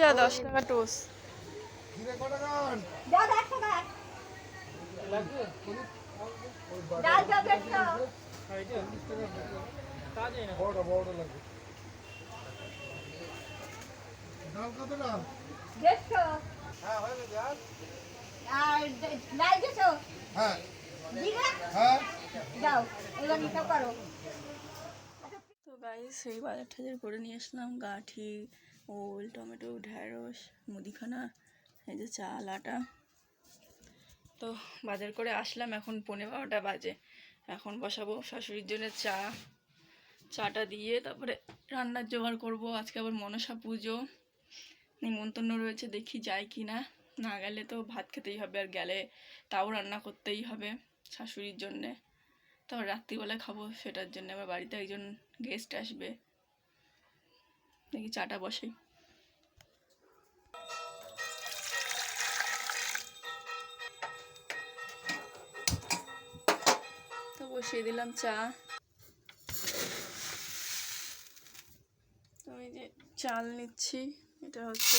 আর দশ টাকা টোস হ্যাঁ হয়ে যাও এবার করো। তো গাইস সেই বাজার টাজার করে নিয়ে আসলাম গাঠি ওল, টমেটো, ঢ্যাঁড়স, মুদিখানা, এই যে চাল আটা তো বাজার করে আসলাম, এখন পনেরো বারোটা বাজে। এখন বসাবো শাশুড়ির জন্য চা। চাটা দিয়ে তারপরে রান্নার জোগাড় করব। আজকে আবার মনসা পুজো। নিমন্ত্রণ রয়েছে, দেখি যাই কি না। না গেলে তো ভাত খেতেই হবে, আর গেলে তাও রান্না করতেই হবে শাশুড়ির জন্যে। তারপর রাত্রিবেলায় খাব, সেটার জন্য। আমার বাড়িতে একজন গেস্ট আসবে। দেখি চাটা বসে তো বসিয়ে দিলাম চা। তো যে চাল নিচ্ছি, এটা হচ্ছে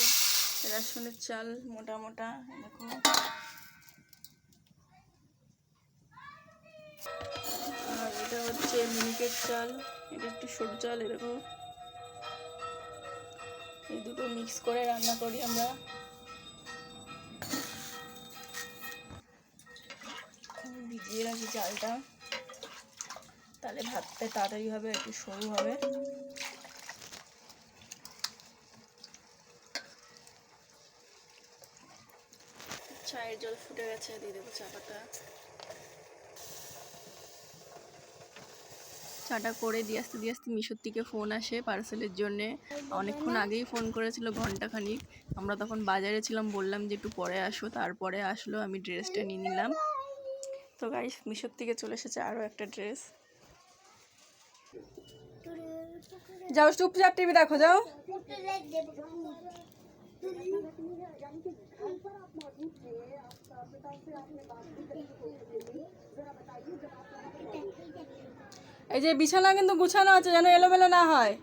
রেশনের চাল, মোটা মোটা দেখো আর এটা হচ্ছে মিনিকেট চাল, এটা একটু সরু চাল, এরকম। এই দুটো মিক্স করে রান্না করি আমরা। ভিজিয়ে রাখি চালটা। তাহলে ভাতটা তাড়াতাড়ি হবে, একটু সরু হবে। চায়ের জল ফুটে গেছে, দিয়ে দেবো চা পাতা। চাটা করে দিয়ে আসতে দিয়ে আসতে মিশোর থেকে ফোন আসে পার্সেলের জন্যে। অনেকক্ষণ আগেই ফোন করেছিল ঘন্টাখানিক। আমরা তখন বাজারে ছিলাম, বললাম যে একটু পরে আসো। তারপরে আসলো, আমি ড্রেসটা নিয়ে নিলাম। তো গাইস মিশোর থেকে চলে এসেছে আরও একটা ড্রেস। যাও, চুপচাপ টিভি দেখো, যাও। এই যে বিছানা কিন্তু গুছানো আছে, যেন এলোমেলো না হয়।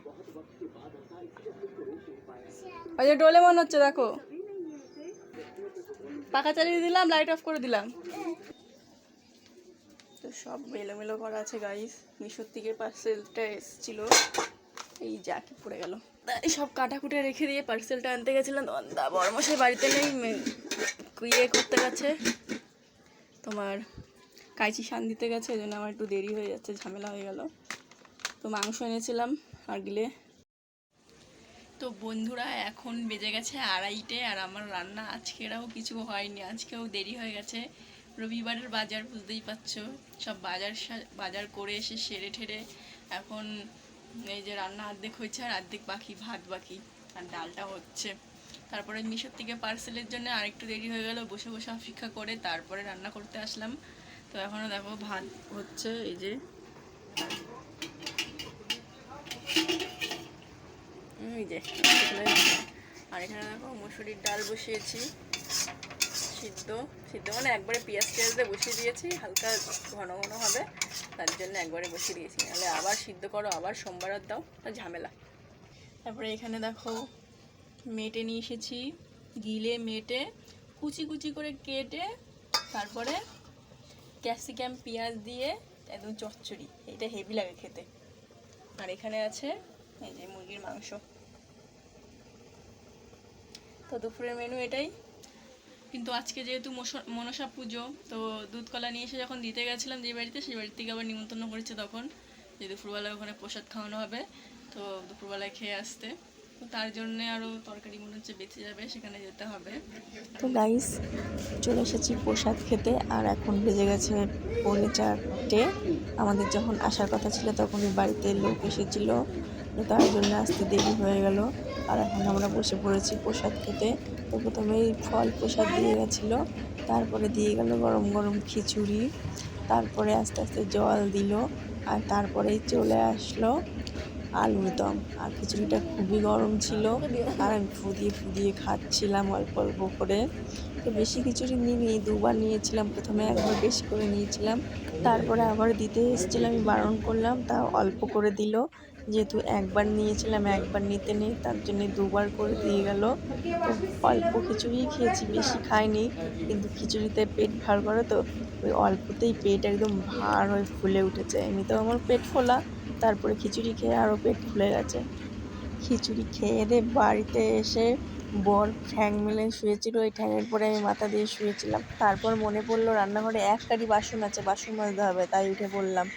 ওই যে ডোলে মনে হচ্ছে, দেখো। পাখা চালিয়ে দিলাম লাইট অফ করে দিলাম। তো সব এলোমেলো করা আছে গাইস মিশোর থেকে পার্সেলটা এসেছিল। এই জাকি পড়ে গেল। এই সব কাটাকুটে রেখে দিয়ে পার্সেলটা আনতে গেছিলাম। দন্দা বড়মশাই বাড়িতে নেই ইয়ে করতে গেছে তোমার কাইচি শান দিতে গেছে, এই জন্য আমার একটু দেরি হয়ে যাচ্ছে, ঝামেলা হয়ে গেল। তো মাংস এনেছিলাম আর গিলে তো বন্ধুরা, এখন বেজে গেছে আড়াইটে আর আমার রান্না আজকেরাও কিছু হয়নি, আজকেও দেরি হয়ে গেছে। রবিবারের বাজার, বুঝতেই পারছ। সব বাজার বাজার করে এসে সেরে ঠেরে এখন এই যে রান্না অর্ধেক হয়েছে আর অর্ধেক বাকি, ভাত বাকি আর ডালটা হচ্ছে। তারপরে মিশোর থেকে পার্সেলের জন্য আরেকটু দেরি হয়ে গেল, বসে বসে অপেক্ষা করে তারপরে রান্না করতে আসলাম। তো এখনও দেখো ভাত হচ্ছে, এই যে। এই যে আর এখানে দেখো মুসুরির ডাল বসিয়েছি, সিদ্ধ সিদ্ধ মানে একবারে পেঁয়াজ টেয়াজ দিয়ে বসিয়ে দিয়েছি, হালকা ঘন ঘন হবে, তার জন্য একবারে বসিয়ে দিয়েছি। নাহলে আবার সিদ্ধ করো, আবার সোমবার দাও, তা ঝামেলা। তারপরে এখানে দেখো মেটে নিয়ে এসেছি, গিলে মেটে কুচি কুচি করে কেটে তারপরে ক্যাপসিকাম, পেঁয়াজ দিয়ে একদম চচ্চড়ি। এটা হেভি লাগে খেতে। আর এখানে আছে এই যে মুরগির মাংস। তো দুপুরের মেনু এটাই। কিন্তু আজকে যেহেতু মনসা পুজো, তো দুধ কলা নিয়ে এসে যখন দিতে গেছিলাম যে বাড়িতে সেই বাড়ি থেকে আবার নিমন্ত্রণ করেছে তখন যে দুপুরবেলায় ওখানে প্রসাদ খাওয়ানো হবে। তো দুপুরবেলায় খেয়ে আসতে। তো তার জন্য আরও তরকারি মনে হচ্ছে বেঁচে যাবে, সেখানে যেতে হবে। তো গাইস চলে এসেছি প্রসাদ খেতে, আর এখন বেজে গেছে পৌনে চারটে। আমাদের যখন আসার কথা ছিল তখনই বাড়িতে লোক এসেছিল, তো তার জন্য আসতে দেরি হয়ে গেল। আর এখন আমরা বসে পড়েছি প্রসাদ খেতে। তো প্রথমেই ফল প্রসাদ দিয়ে গেছিল, তারপরে দিয়ে গেল গরম গরম খিচুড়ি, তারপরে আস্তে আস্তে জল দিল, আর তারপরেই চলে আসলো। আলুর দম আর খিচুড়িটা খুবই গরম ছিল। আর আমি ফুদিয়ে ফুদিয়ে খাচ্ছিলাম অল্প অল্প করে। তো বেশি খিচুড়ি নিইনি, দুবার নিয়েছিলাম। প্রথমে একবার বেশি করে নিয়েছিলাম। তারপরে আবার দিতে এসেছিলাম, আমি বারণ করলাম। তা অল্প করে দিল। যেহেতু একবার নিয়েছিলাম, একবার নিতে নেই, তার জন্য দুবার করে দিয়ে গেল। তো অল্প খিচুড়ি খেয়েছি, বেশি খাইনি, কিন্তু খিচুড়িতে পেট ভার করে তো ওই অল্পতেই পেট একদম ভার হয়ে ফুলে উঠেছে। এমনিতেও আমার পেট ফোলা, তারপরে খিচুড়ি খেয়ে আরও পেট ফুলে গেছে। খিচুড়ি খেয়ে দিয়ে বাড়িতে এসে বর ঠ্যাং মেলে শুয়েছিল, ওই ঠ্যাঙের পরে আমি মাথা দিয়ে শুয়েছিলাম। তারপর মনে পড়ল রান্নাঘরে এক কারি বাসন আছে, বাসন মাজতে হবে, তাই উঠে পড়লাম